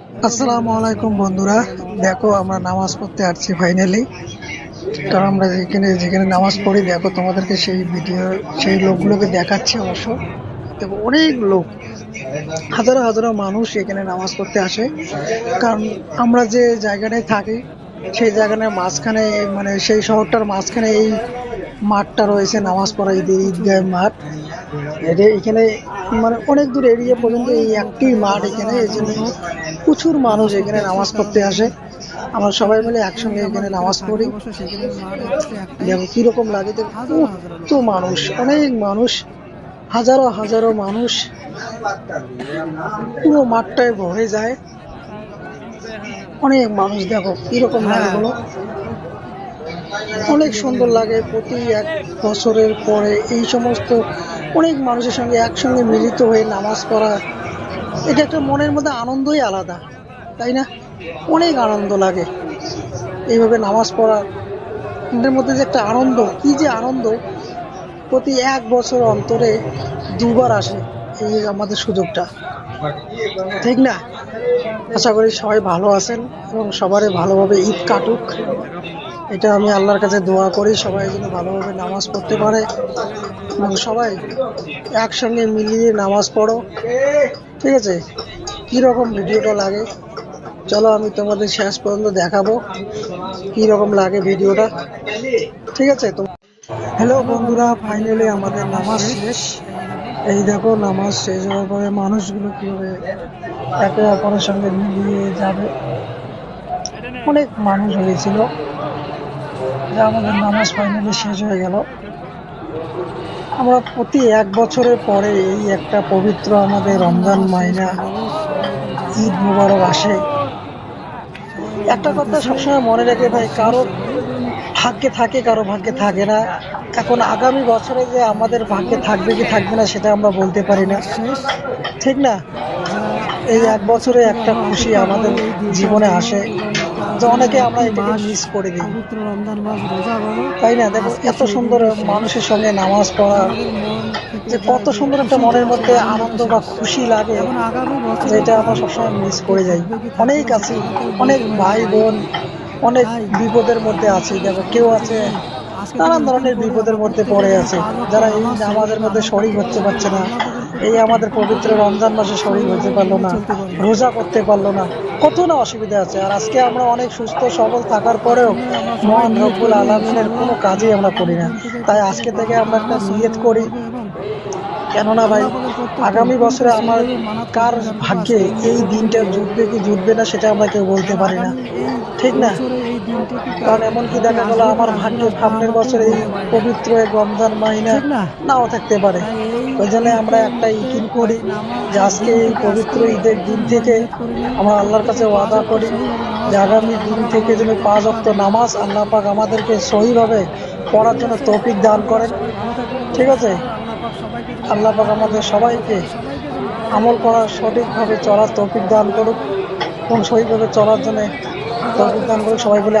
আসসালামু আলাইকুম বন্ধুরা। দেখো আমরা নামাজ পড়তে আসছি ফাইনালি কারণ আমরা যেখানে যেখানে নামাজ পড়ি, দেখো তোমাদেরকে সেই ভিডিও সেই লোকগুলোকে দেখাচ্ছি অবশ্য। দেখো অনেক লোক। হাজারো হাজারো মানুষ এখানে নামাজ পড়তে আসে। কারণ আমরা যে জায়গাটায় থাকি, সেই জায়গাটার মাঝখানে মানে সেই শহরটার মাঝখানে এই মাঠটা রয়েছে, নামাজ পড়া ঈদ ঈদগাহ মাঠ। এটা এখানে মানে অনেক দূর এরিয়া পর্যন্ত এই একটি মাঠ এখানে, এই জন্য প্রচুর মানুষ এখানে নামাজ পড়তে আসে। আমরা সবাই মিলে একসঙ্গে এখানে নামাজ পড়ি। দেখো কীরকম লাগে কত মানুষ, অনেক মানুষ, হাজারো হাজারো মানুষ। পুরো মাঠটায় ভরে যায়। অনেক মানুষ দেখো কীরকম লাগে বলো। অনেক সুন্দর লাগে প্রতি এক বছরের পরে। এই সমস্ত অনেক মানুষের সঙ্গে একসঙ্গে মিলিত হয়ে নামাজ পড়া, এটা একটা মনের মধ্যে আনন্দই আলাদা, তাই না? অনেক আনন্দ লাগে। এইভাবে নামাজ পড়া এটার মধ্যে যে একটা আনন্দ, কি যে আনন্দ, প্রতি এক বছর অন্তরে দুবার আসে এই আমাদের সুযোগটা। ঠিক না? আশা করি সবাই ভালো আছেন এবং সবারই ভালোভাবে ঈদ কাটুক। এটা আমি আল্লাহর কাছে দোয়া করি, সবাই যেন ভালোভাবে নামাজ পড়তে পারে এবং সবাই একসঙ্গে মিলিয়ে নামাজ পড়ো। ঠিক আছে? কীরকম ভিডিওটা লাগে? চলো আমি তোমাদের শেষ পর্যন্ত দেখাবো কীরকম লাগে ভিডিওটা। ঠিক আছে? তো হ্যালো বন্ধুরা ফাইনালি আমাদের নামাজ শেষ। এই দেখো, নামাজ শেষ হওয়ার পরে মানুষগুলো কীভাবে একে অপরের সঙ্গে মিলিয়ে যাবে? অনেক মানুষ হয়েছিল। যে আমাদের নামাজ ফাইনালি শেষ হয়ে গেল। আমরা প্রতি এক বছরের পরে এই একটা পবিত্র আমাদের রমজান মাইনা, ঈদ মুবারক আসে। একটা কথা সবসময় মনে রেখে ভাই, কারও ভাগ্যে থাকে, কারও ভাগ্যে থাকে না। এখন আগামী বছরে যে আমাদের ভাগ্যে থাকবে কি থাকবে না, সেটা আমরা বলতে পারি না। ঠিক না? এই এক বছরে একটা খুশি আমাদের জীবনে আসে, যে অনেকে আমরা এটাকে মিস করে দিই তাই না? দেখো, এত সুন্দর মানুষের সঙ্গে নামাজ পড়া, যে কত সুন্দর একটা মনের মধ্যে আনন্দ বা খুশি লাগে যেটা আমরা সবসময় মিস করে যাই। অনেক আছি, অনেক ভাই বোন, অনেক বিপদের মধ্যে আছে। দেখো, কেউ আছে, নানান ধরনের বিপদের মধ্যে পড়ে আছে, যারা এই নামাজের মধ্যে শরিক হতে পারছে না। এই আমাদের পবিত্র রমজান মাসে শরীর হতে পারল না, রোজা করতে পারল না, কত না অসুবিধা আছে। আর আজকে আমরা অনেক সুস্থ, সবল থাকার পরেও মহান রব্বুল আলমিনের কোনো কাজই আমরা করি না। তাই আজকে থেকে আমরা একটা নিয়ত করি। কেননা ভাই আগামী বছরে আমার কার ভাগ্যে এই দিনটা জুটবে কি জুটবে না সেটা আমরা কেউ বলতে পারি না। ঠিক না? কারণ এমনকি দেখা গেল আমার ভাগ্যে সামনের বছর এই পবিত্র এক রমজান মাহিনা নাও থাকতে পারে। ওই জন্য আমরা একটা ইকিন করি যে আজকে এই পবিত্র ঈদের দিন থেকে আমরা আল্লাহর কাছে ওয়াদা করি যে আগামী দিন থেকে যেন পাঁচ অক্ত নামাজ আল্লাহ পাক আমাদেরকে সহিভাবে পড়ার জন্য তৌফিক দান করেন। ঠিক আছে? আল্লাহ পাক আমাদের সবাইকে আমল করার সঠিকভাবে চলার তৌফিক দান করুক এবং সঠিকভাবে চলার জন্য তৌফিক দান করুক, সবাই বলে